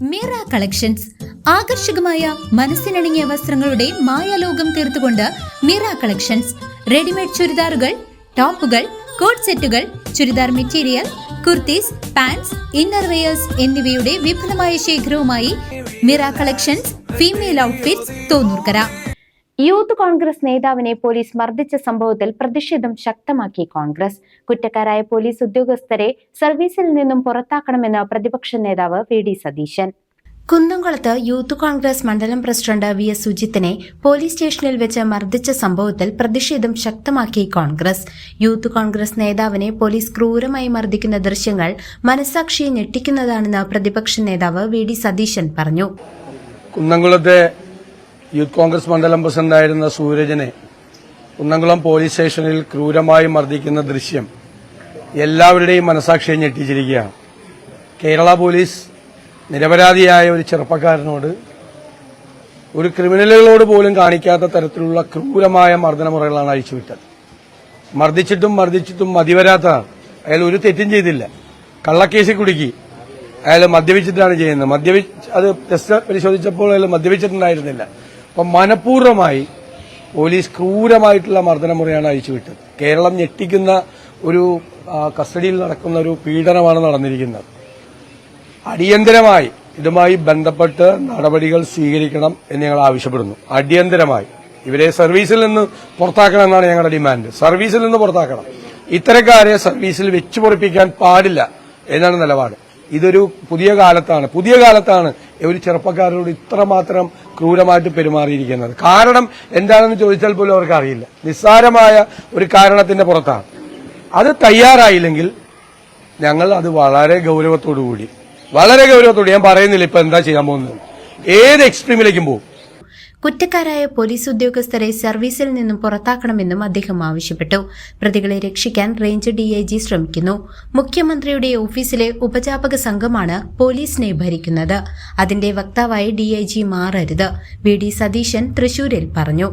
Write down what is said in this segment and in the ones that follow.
Meera collections. ആകർഷകമായ മനസ്സിനണിഞ്ഞ വസ്ത്രങ്ങളുടെ മായാലോകം തീർത്തുകൊണ്ട് മീറ കളക്ഷൻസ്. റെഡിമെയ്ഡ് ചുരിദാറുകൾ ടോപ്പുകൾ കോട്ട് സെറ്റുകൾ churidar material kurtis pants innerwears എന്നിവയുടെ വിപുലമായ ശേഖരവുമായി Mira collections female outfits Thonnurkara. Youth Congress നേതാവിനെ പോലീസ് മർദ്ദിച്ച സംഭവത്തിൽ പ്രതിഷേധം ശക്തമാക്കി കോൺഗ്രസ്. കുറ്റക്കാരായ പോലീസ് ഉദ്യോഗസ്ഥരെ സർവീസിൽ നിന്നും പുറത്താക്കണമെന്ന് പ്രതിപക്ഷ നേതാവ് വി ഡി സതീശൻ. കുന്നംകുളത്ത് യൂത്ത് കോൺഗ്രസ് മണ്ഡലം പ്രസിഡന്റ് വി എസ് സുജിത്തിനെ പോലീസ് സ്റ്റേഷനിൽ വെച്ച് മർദ്ദിച്ച സംഭവത്തിൽ പ്രതിഷേധം ശക്തമാക്കി കോൺഗ്രസ്. യൂത്ത് കോൺഗ്രസ് നേതാവിനെ പോലീസ് ക്രൂരമായി മർദ്ദിക്കുന്ന ദൃശ്യങ്ങൾ മനസാക്ഷിയെ ഞെട്ടിക്കുന്നതാണെന്ന് പ്രതിപക്ഷ നേതാവ് വി ഡി സതീശൻ പറഞ്ഞു. കുന്നംകുളത്തെ യൂത്ത് കോൺഗ്രസ് മണ്ഡലം പ്രസിഡന്റായിരുന്ന സൂരജിനെ കുന്നംകുളം പോലീസ് സ്റ്റേഷനിൽ ക്രൂരമായി മർദ്ദിക്കുന്ന ദൃശ്യം എല്ലാവരുടെയും മനസാക്ഷിയെ ഞെട്ടിച്ചിരിക്കുകയാണ്. കേരള പോലീസ് നിരപരാധിയായ ഒരു ചെറുപ്പക്കാരനോട് ഒരു ക്രിമിനലുകളോട് പോലും കാണിക്കാത്ത തരത്തിലുള്ള ക്രൂരമായ മർദ്ദനമുറകളാണ് അഴിച്ചുവിട്ടത്. മർദ്ദിച്ചിട്ടും മർദ്ദിച്ചിട്ടും മതിവരാത്ത. അയാൾ ഒരു തെറ്റും ചെയ്തില്ല. കള്ളക്കേസിൽ കുടുക്കി. അയാൾ മദ്യപിച്ചിട്ടാണ് ചെയ്യുന്നത്. മദ്യപി അത് ടെസ്റ്റ് പരിശോധിച്ചപ്പോൾ അയാൾ മദ്യപിച്ചിട്ടുണ്ടായിരുന്നില്ല. അപ്പം മനഃപൂർവമായി പോലീസ് ക്രൂരമായിട്ടുള്ള മർദ്ദനമുറയാണ് അഴിച്ചുവിട്ടത്. കേരളം ഞെട്ടിക്കുന്ന ഒരു കസ്റ്റഡിയിൽ നടക്കുന്ന ഒരു പീഡനമാണ് നടന്നിരിക്കുന്നത്. അടിയന്തരമായി ഇതുമായി ബന്ധപ്പെട്ട് നടപടികൾ സ്വീകരിക്കണം എന്ന് ഞങ്ങൾ ആവശ്യപ്പെടുന്നു. അടിയന്തരമായി. ഇവരെ സർവീസിൽ നിന്ന് പുറത്താക്കണം എന്നാണ് ഞങ്ങളുടെ ഡിമാൻഡ്. സർവീസിൽ നിന്ന് പുറത്താക്കണം. ഇത്തരക്കാരെ സർവീസിൽ വെച്ചു പൊറിപ്പിക്കാൻ പാടില്ല എന്നാണ് നിലപാട്. ഇതൊരു പുതിയ കാലത്താണ്. പുതിയ കാലത്താണ് ഒരു ചെറുപ്പക്കാരോട് ഇത്രമാത്രം ക്രൂരമായിട്ട് പെരുമാറിയിരിക്കുന്നത്. കാരണം എന്താണെന്ന് ചോദിച്ചാൽ പോലും അവർക്ക് അറിയില്ല. നിസ്സാരമായ ഒരു കാരണത്തിന്റെ പുറത്താണ്. അത് തയ്യാറായില്ലെങ്കിൽ ഞങ്ങൾ അത് വളരെ ഗൗരവത്തോടു കൂടി വളരെ ഗൗരവത്തോടെ ഞാൻ പറയുന്നില്ല ഇപ്പൊ എന്താ ചെയ്യാൻ പോകുന്നത്. ഏത് എക്സ്ട്രീമിലേക്കും പോകും. കുറ്റക്കാരായ പോലീസ് ഉദ്യോഗസ്ഥരെ സർവീസിൽ നിന്നും പുറത്താക്കണമെന്നും അദ്ദേഹം ആവശ്യപ്പെട്ടു. പ്രതികളെ രക്ഷിക്കാൻ റേഞ്ച് ഡിഐജി ശ്രമിക്കുന്നു. മുഖ്യമന്ത്രിയുടെ ഓഫീസിലെ ഉപജാപക സംഘമാണ് പോലീസിനെ ഭരിക്കുന്നത്. അതിന്റെ വക്താവായി ഡിഐജി മാറരുത് വി ഡി സതീശൻ തൃശൂരിൽ പറഞ്ഞു.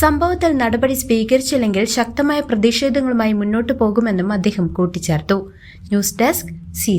സംഭവത്തിൽ നടപടി സ്വീകരിച്ചില്ലെങ്കിൽ ശക്തമായ പ്രതിഷേധങ്ങളുമായി മുന്നോട്ടു പോകുമെന്നും അദ്ദേഹം കൂട്ടിച്ചേർത്തു. News desk C